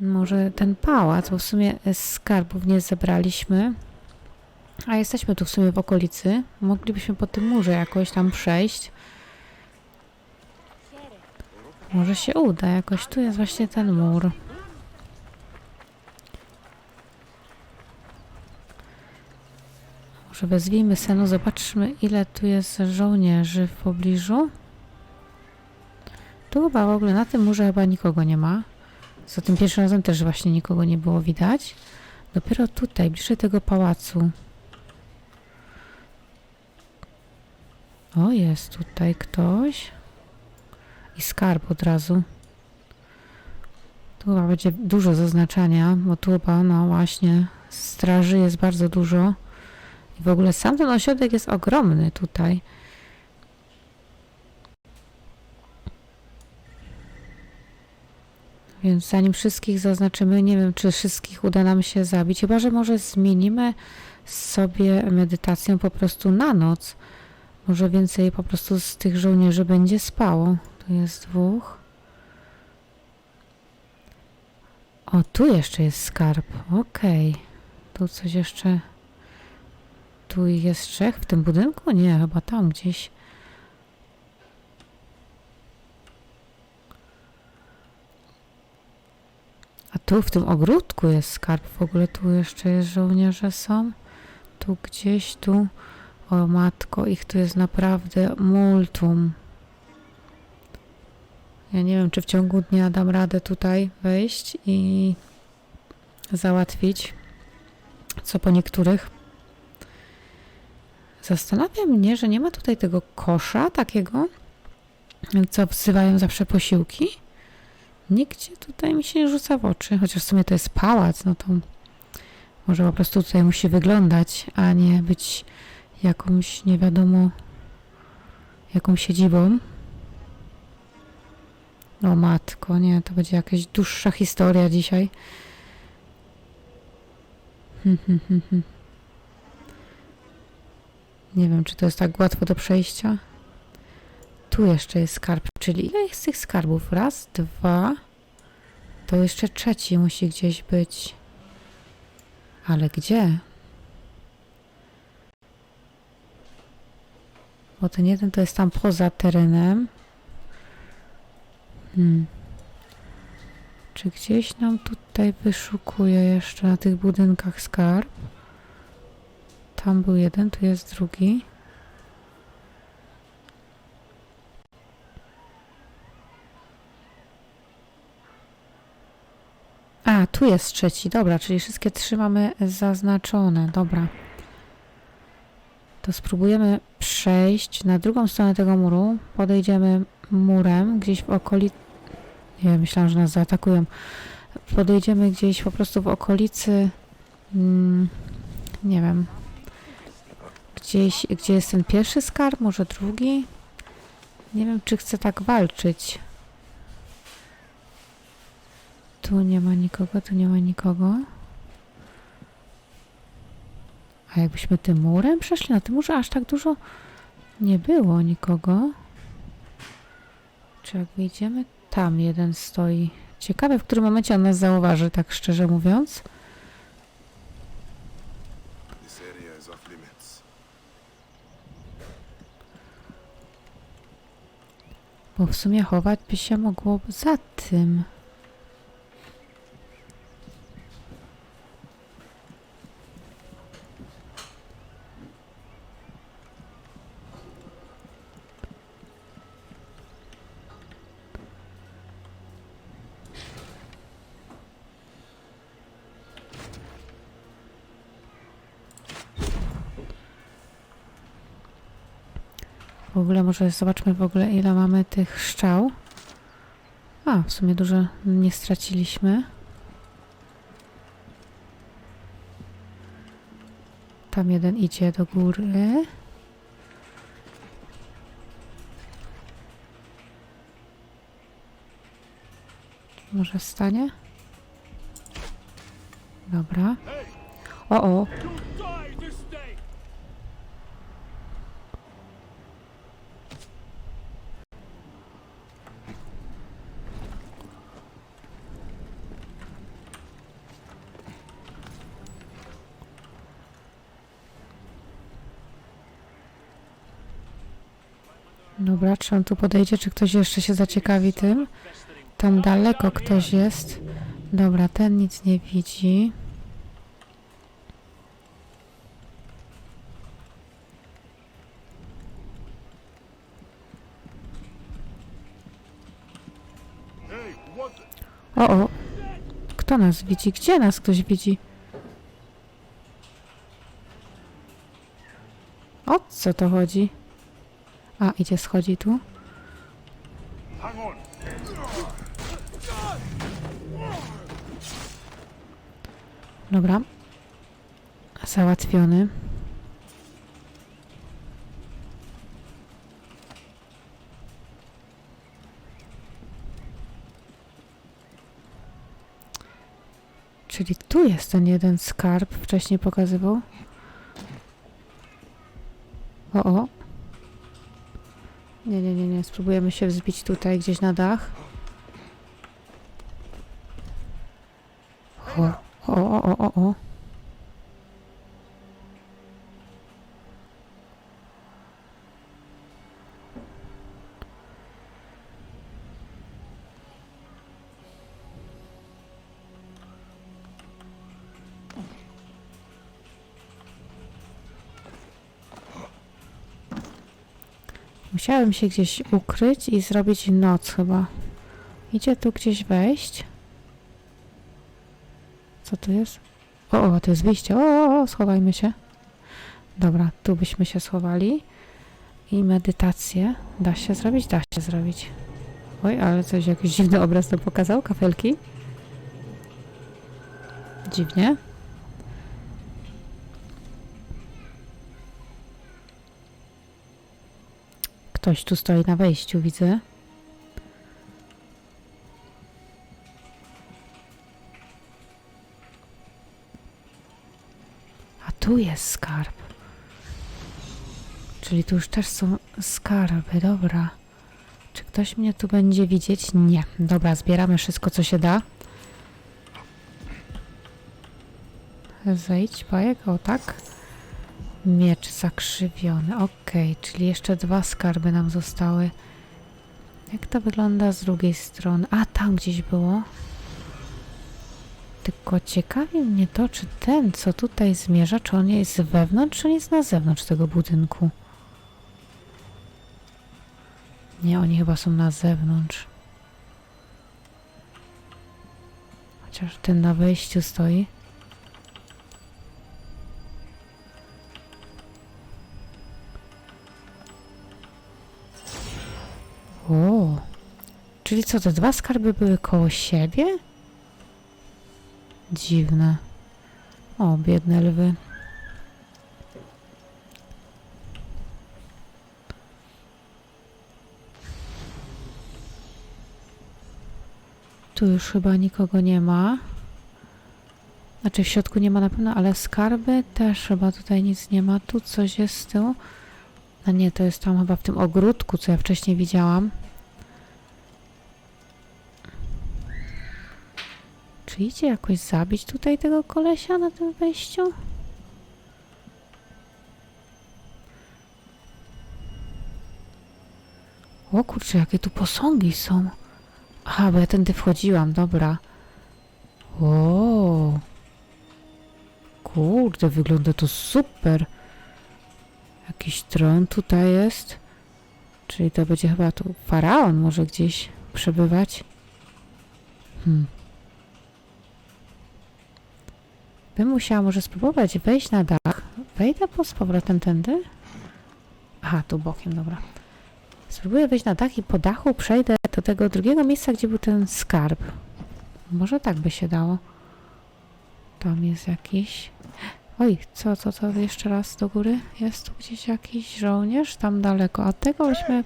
Może ten pałac, bo w sumie skarbów nie zebraliśmy. A jesteśmy tu w sumie w okolicy. Moglibyśmy po tym murze jakoś tam przejść. Może się uda jakoś. Tu jest właśnie ten mur. Może wezwijmy Senu, zobaczmy ile tu jest żołnierzy w pobliżu. Tu chyba w ogóle na tym murze chyba nikogo nie ma. Za tym pierwszym razem też właśnie nikogo nie było widać. Dopiero tutaj, bliżej tego pałacu. O, jest tutaj ktoś. I skarb od razu. Tu chyba będzie dużo zaznaczania, bo tu chyba, no właśnie, straży jest bardzo dużo. I w ogóle sam ten ośrodek jest ogromny tutaj. Więc zanim wszystkich zaznaczymy, nie wiem, czy wszystkich uda nam się zabić. Chyba, że może zmienimy sobie medytację po prostu na noc. Może więcej po prostu z tych żołnierzy będzie spało. Tu jest dwóch. O, tu jeszcze jest skarb. Okej. Tu coś jeszcze. Tu jest trzech w tym budynku? Nie, chyba tam gdzieś. A tu w tym ogródku jest skarb. W ogóle tu jeszcze jest żołnierze są. Tu gdzieś tu. O matko, ich tu jest naprawdę multum. Ja nie wiem, czy w ciągu dnia dam radę tutaj wejść i załatwić co po niektórych. Zastanawia mnie, że nie ma tutaj tego kosza takiego, co wzywają zawsze posiłki. Nigdzie tutaj mi się nie rzuca w oczy, chociaż w sumie to jest pałac, no to może po prostu tutaj musi wyglądać, a nie być jakąś nie wiadomo jaką siedzibą. O matko, nie, to będzie jakaś dłuższa historia dzisiaj. Hmm, hmm, hmm. Nie wiem, czy to jest tak łatwo do przejścia. Tu jeszcze jest skarb, czyli ile jest tych skarbów? Raz, dwa. To jeszcze trzeci musi gdzieś być. Ale gdzie? Bo ten jeden to jest tam poza terenem. Hmm. Czy gdzieś nam tutaj wyszukuje jeszcze na tych budynkach skarb? Tam był jeden, tu jest drugi. A, tu jest trzeci, dobra, czyli wszystkie trzy mamy zaznaczone, dobra. To spróbujemy przejść na drugą stronę tego muru. Podejdziemy murem gdzieś w okolicy. Nie, myślałam, że nas zaatakują. Podejdziemy gdzieś po prostu w okolicy. Mm, nie wiem. Gdzieś, gdzie jest ten pierwszy skarb, może drugi? Nie wiem, czy chcę tak walczyć. Tu nie ma nikogo, tu nie ma nikogo. A jakbyśmy tym murem przeszli, na tym murze aż tak dużo nie było nikogo. Czy jak wyjdziemy? Tam jeden stoi. Ciekawe, w którym momencie on nas zauważy, tak szczerze mówiąc. Bo w sumie chować by się mogło za tym. Ogóle może zobaczmy w ogóle ile mamy tych szczał. A, w sumie dużo nie straciliśmy. Tam jeden idzie do góry. Może stanie? Dobra. O, o. Dobra, czy on tu podejdzie, czy ktoś jeszcze się zaciekawi tym? Tam daleko ktoś jest. Dobra, ten nic nie widzi. O, o. Kto nas widzi? Gdzie nas ktoś widzi? O co to chodzi? A, idzie, schodzi tu. Dobra. Załatwiony. Czyli tu jest ten jeden skarb, wcześniej pokazywał. O, o. Nie, nie, nie, nie. Spróbujemy się wzbić tutaj gdzieś na dach. O, o, o, o, o, Musiałem się gdzieś ukryć i zrobić noc chyba. Idzie tu gdzieś wejść. Co tu jest? O, o, to jest wyjście. O, o, schowajmy się. Dobra, tu byśmy się schowali. I medytację. Da się zrobić? Da się zrobić. Oj, ale coś, jakiś dziwny obraz to pokazał. Kafelki. Dziwnie. Ktoś tu stoi na wejściu, widzę. A tu jest skarb. Czyli tu już też są skarby, dobra. Czy ktoś mnie tu będzie widzieć? Nie. Dobra, zbieramy wszystko, co się da. Zejdź, bajek, o tak. Miecz zakrzywiony. Okej, czyli jeszcze dwa skarby nam zostały. Jak to wygląda z drugiej strony? A, tam gdzieś było. Tylko ciekawi mnie to, czy ten, co tutaj zmierza, czy on jest wewnątrz, czy on jest na zewnątrz tego budynku. Nie, oni chyba są na zewnątrz. Chociaż ten na wejściu stoi. Czyli co, te dwa skarby były koło siebie? Dziwne. O, biedne lwy. Tu już chyba nikogo nie ma. Znaczy w środku nie ma na pewno, ale skarby też chyba tutaj nic nie ma. Tu coś jest z tyłu. A nie, to jest tam chyba w tym ogródku, co ja wcześniej widziałam. Czy idzie jakoś zabić tutaj tego kolesia na tym wejściu? O kurczę, jakie tu posągi są. Aha, bo ja tędy wchodziłam, dobra. O. Kurde, wygląda to super. Jakiś tron tutaj jest. Czyli to będzie chyba tu faraon może gdzieś przebywać. Hmm. Bym musiała może spróbować wejść na dach. Wejdę po z powrotem tędy. Aha, tu bokiem, dobra. Spróbuję wejść na dach i po dachu przejdę do tego drugiego miejsca, gdzie był ten skarb. Może tak by się dało. Tam jest jakiś... Oj, co, co, co, jeszcze raz do góry? Jest tu gdzieś jakiś żołnierz? Tam daleko. A tego byśmy...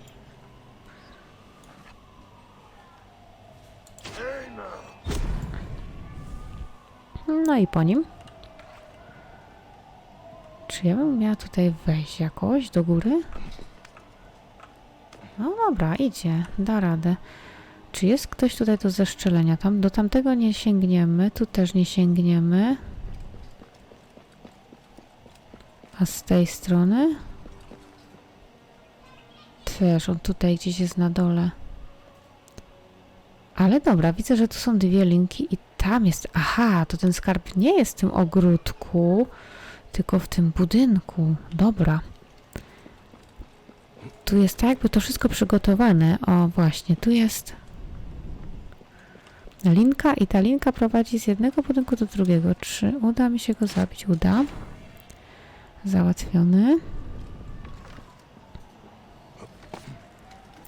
No i po nim. Czy ja bym miała tutaj wejść jakoś do góry? No dobra, idzie, da radę. Czy jest ktoś tutaj do zeszczelenia? Tam, do tamtego nie sięgniemy, tu też nie sięgniemy. A z tej strony? też, on tutaj gdzieś jest na dole. Ale dobra, widzę, że tu są dwie linki i tam jest... Aha, to ten skarb nie jest w tym ogródku, tylko w tym budynku. Dobra. Tu jest tak jakby to wszystko przygotowane. O, właśnie, tu jest linka i ta linka prowadzi z jednego budynku do drugiego. Czy uda mi się go zabić? Uda. Załatwiony.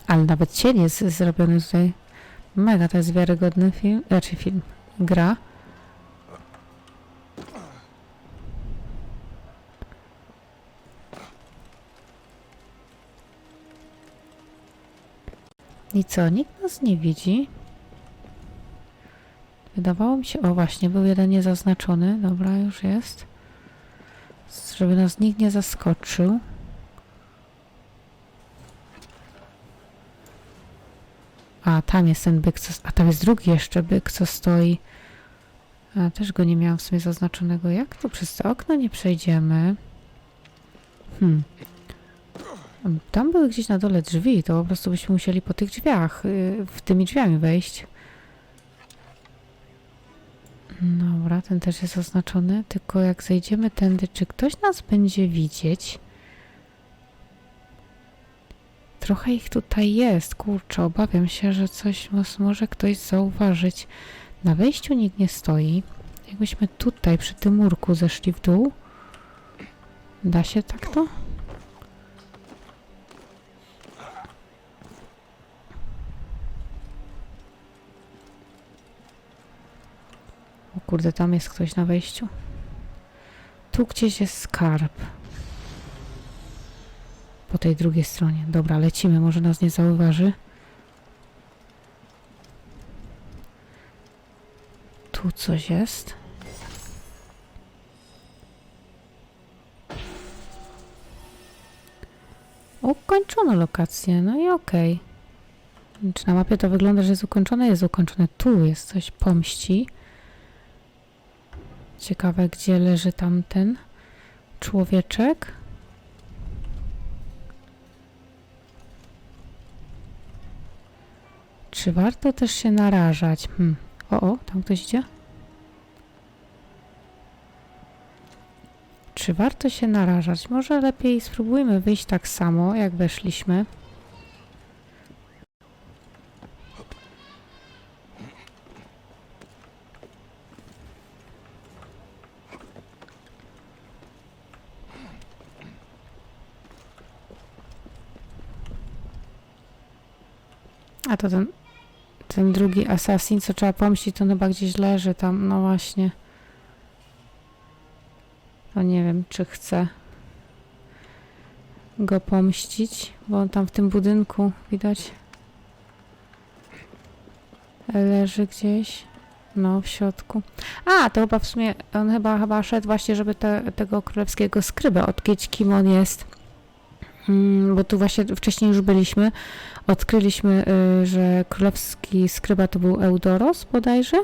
Ale nawet cień jest zrobiony tutaj. Mega, to jest wiarygodny film, znaczy film, gra. I co, nikt nas nie widzi? Wydawało mi się, o właśnie, był jeden niezaznaczony, dobra, już jest. Żeby nas nikt nie zaskoczył. A, tam jest ten byk, co, a tam jest drugi jeszcze byk, co stoi. A, też go nie miałam w sumie zaznaczonego. Jak tu przez to okno nie przejdziemy? Hmm. Tam były gdzieś na dole drzwi, to po prostu byśmy musieli po tych drzwiach, y, w tymi drzwiami wejść. Dobra, ten też jest oznaczony, tylko jak zejdziemy tędy, czy ktoś nas będzie widzieć? Trochę ich tutaj jest, kurczę, obawiam się, że coś może ktoś zauważyć. Na wejściu nikt nie stoi. Jakbyśmy tutaj przy tym murku zeszli w dół. Da się tak to? O kurde, tam jest ktoś na wejściu. Tu gdzieś jest skarb. Po tej drugiej stronie. Dobra, lecimy, może nas nie zauważy. Tu coś jest. Ukończono lokację, no i okej. Czy na mapie to wygląda, że jest ukończone? Jest ukończone. Tu jest coś pomści. Ciekawe, gdzie leży tamten człowieczek. Czy warto też się narażać? Hmm. O, o, tam ktoś idzie? Czy warto się narażać? Może lepiej spróbujmy wyjść tak samo, jak weszliśmy. To ten, ten drugi assassin, co trzeba pomścić, to chyba gdzieś leży tam, no właśnie. To nie wiem, czy chcę go pomścić, bo on tam w tym budynku widać leży gdzieś. No, w środku. A, to chyba w sumie, on chyba, chyba szedł właśnie, żeby te, tego królewskiego skrybę odkryć, kim on jest. Mm, bo tu właśnie wcześniej już byliśmy. Odkryliśmy, y, że królewski skryba to był Eudoros bodajże.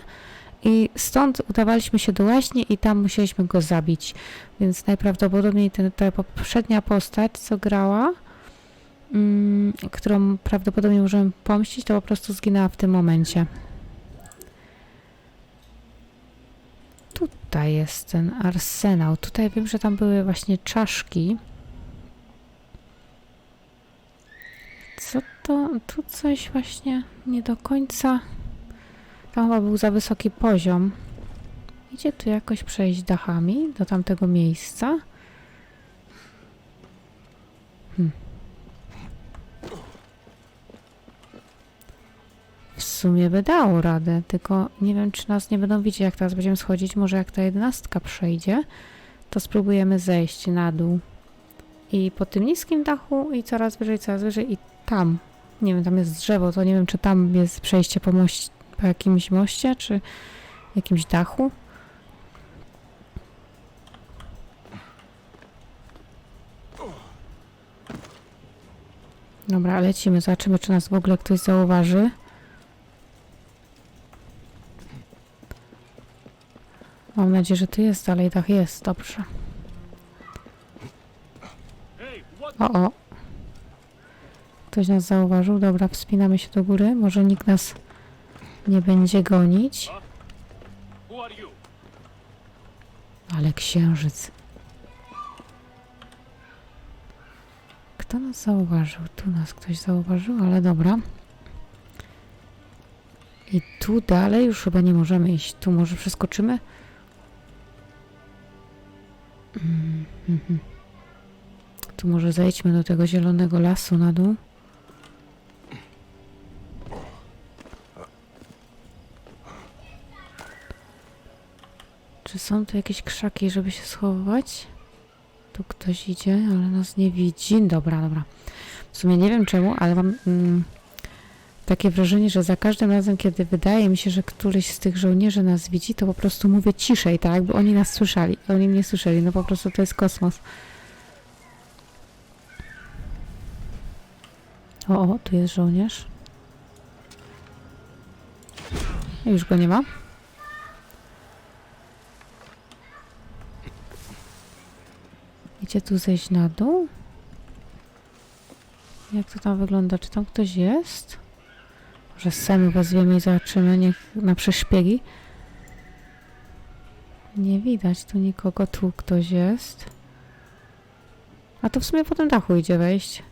I stąd udawaliśmy się do łaźni i tam musieliśmy go zabić. Więc najprawdopodobniej ten, ta poprzednia postać, co grała, mm, którą prawdopodobnie możemy pomścić, to po prostu zginęła w tym momencie. Tutaj jest ten arsenał. Tutaj wiem, że tam były właśnie czaszki. Co to? Tu coś właśnie nie do końca. Tam chyba był za wysoki poziom. Idzie tu jakoś przejść dachami do tamtego miejsca. Hmm. W sumie by dało radę, tylko nie wiem, czy nas nie będą widzieć, jak teraz będziemy schodzić. Może jak ta jedenastka przejdzie, to spróbujemy zejść na dół. I po tym niskim dachu i coraz wyżej, coraz wyżej i tam. Nie wiem, tam jest drzewo, to nie wiem, czy tam jest przejście po, po jakimś moście, czy jakimś dachu. Dobra, lecimy, zobaczymy, czy nas w ogóle ktoś zauważy. Mam nadzieję, że tu jest dalej dach. Jest, dobrze. O, o. Ktoś nas zauważył. Dobra, wspinamy się do góry. Może nikt nas nie będzie gonić. Ale księżyc. Kto nas zauważył? Tu nas ktoś zauważył, ale dobra. I tu dalej już chyba nie możemy iść. Tu może przeskoczymy? Mm, mhm. Tu może zejdźmy do tego zielonego lasu na dół. Czy są tu jakieś krzaki, żeby się schować? Tu ktoś idzie, ale nas nie widzi. Dobra, dobra. W sumie nie wiem czemu, ale mam mm, takie wrażenie, że za każdym razem, kiedy wydaje mi się, że któryś z tych żołnierzy nas widzi, to po prostu mówię ciszej, tak jakby oni nas słyszeli. Oni mnie słyszeli. No po prostu to jest kosmos. O, o, tu jest żołnierz. Już go nie ma. Idzie tu zejść na dół? Jak to tam wygląda? Czy tam ktoś jest? Może sami wezwiemy i zobaczymy, niech na przeszpiegi. Nie widać tu nikogo, tu ktoś jest. A to w sumie po tym dachu idzie wejść.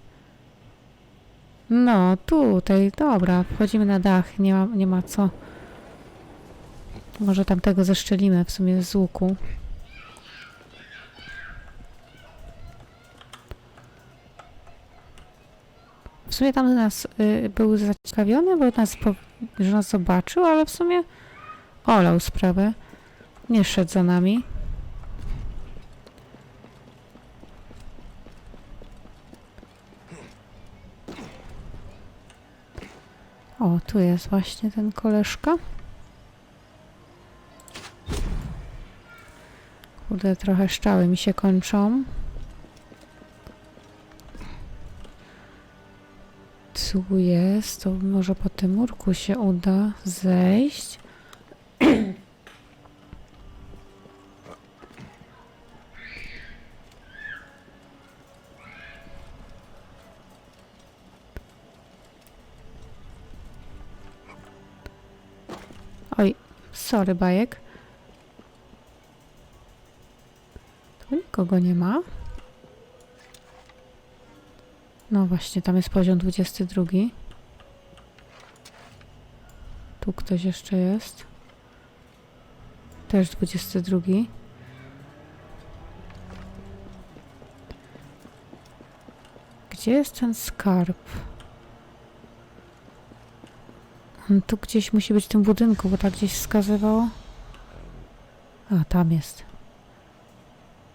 No, tutaj, dobra, wchodzimy na dach, nie ma, nie ma co. Może tamtego zeszczelimy w sumie z łuku. W sumie tam nas y, był zaciekawiony, bo nas, po, że nas zobaczył, ale w sumie olał sprawę. Nie szedł za nami. O, tu jest właśnie ten koleżka. Kurde, trochę szczały mi się kończą. Tu jest, to może po tym murku się uda zejść. Oj, sorry, bajek. Tu nikogo nie ma. No właśnie, tam jest poziom 22. Tu ktoś jeszcze jest. Też 22. Gdzie jest ten skarb? On tu gdzieś musi być w tym budynku, bo tak gdzieś wskazywało. A, tam jest.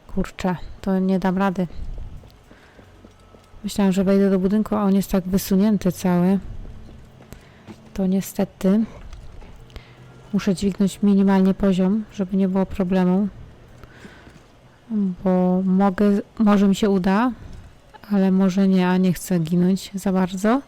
Kurczę, to nie dam rady. Myślałam, że wejdę do budynku, a on jest tak wysunięty cały. To niestety muszę dźwignąć minimalnie poziom, żeby nie było problemu. Bo mogę, może mi się uda, ale może nie, a nie chcę ginąć za bardzo.